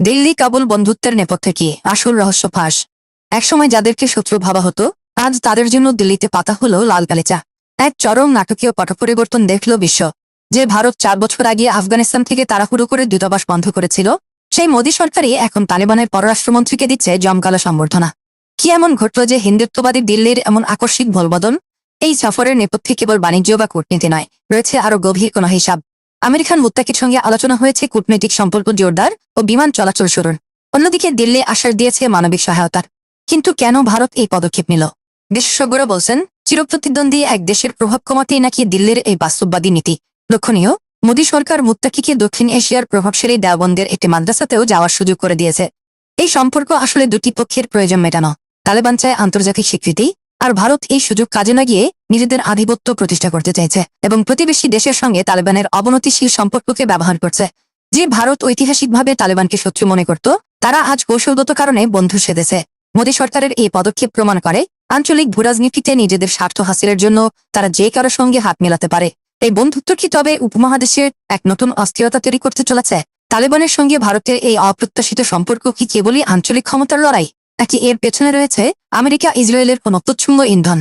দিল্লি কাবুল বন্ধুত্বের নেপথ্যে কি আসল রহস্য ফাঁস? একসময় যাদেরকে শত্রু ভাবা হতো, আজ তাদের জন্য দিল্লিতে পাতা হলো লাল গালিচা এক চরম নাটকীয় পট পরিবর্তন দেখল বিশ্ব। যে ভারত চার বছর আগে আফগানিস্তান থেকে তাড়াহুড়ো করে দূতাবাস বন্ধ করেছিল, সেই মোদী সরকারই এখন তালেবানের পররাষ্ট্রমন্ত্রীকে দিচ্ছে জমকালো সম্বর্ধনা। কি এমন ঘটল যে হিন্দুত্ববাদী দিল্লির এমন আকস্মিক ভলবদন? এই সফরের নেপথ্যে কেবল বাণিজ্য বা কূটনীতি নয়, রয়েছে আরও গভীর কোনো হিসাব। আমেরিকান মুত্তাকির সঙ্গে আলোচনা হয়েছে কূটনৈতিক সম্পর্ক জোরদার ও বিমান চলাচল শুরুর। অন্যদিকে দিল্লি আশ্বাস দিয়েছে মানবিক সহায়তার। কিন্তু কেন ভারত এই পদক্ষেপ নিল? বিশেষজ্ঞরা বলছেন, চিরপ্রতিদ্বন্দ্বী এক দেশের প্রভাব কমাতেই নাকি দিল্লির এই বাস্তববাদী নীতি। লক্ষণীয়, মোদী সরকার মুত্তাকিকে দক্ষিণ এশিয়ার প্রভাবশালী দেওবন্দের একটি মাদ্রাসাতেও যাওয়ার সুযোগ করে দিয়েছে। এই সম্পর্ক আসলে দুটি পক্ষের প্রয়োজন মেটানো। তালেবান চায় আন্তর্জাতিক স্বীকৃতি আর ভারত এই সুযোগ কাজে না গিয়ে নিজেদের আধিপত্য প্রতিষ্ঠা করতে চাইছে এবং প্রতিবেশী দেশের সঙ্গে তালেবানের অবনতিশীল সম্পর্ককে ব্যবহার করছে। যে ভারত ঐতিহাসিকভাবে তালেবানকে শত্রু মনে করত, তারা আজ কৌশলগত কারণে বন্ধু সেদেছে মোদী সরকারের এই পদক্ষেপ প্রমাণ করে, আঞ্চলিক ভূরাজনীতিতে নিজেদের স্বার্থ হাসিলের জন্য তারা যে কারও সঙ্গে হাত মেলাতে পারে। এই বন্ধুত্ব কি তবে উপমহাদেশের এক নতুন অস্থিরতা তৈরি করতে চলেছে? তালেবানের সঙ্গে ভারতের এই অপ্রত্যাশিত সম্পর্ক কি কেবলই আঞ্চলিক ক্ষমতার লড়াই? নাকি এর পেছনে রয়েছে আমেরিকা ইসরায়েলের কোনো তুচ্ছুঙ্গ ইন্ধন?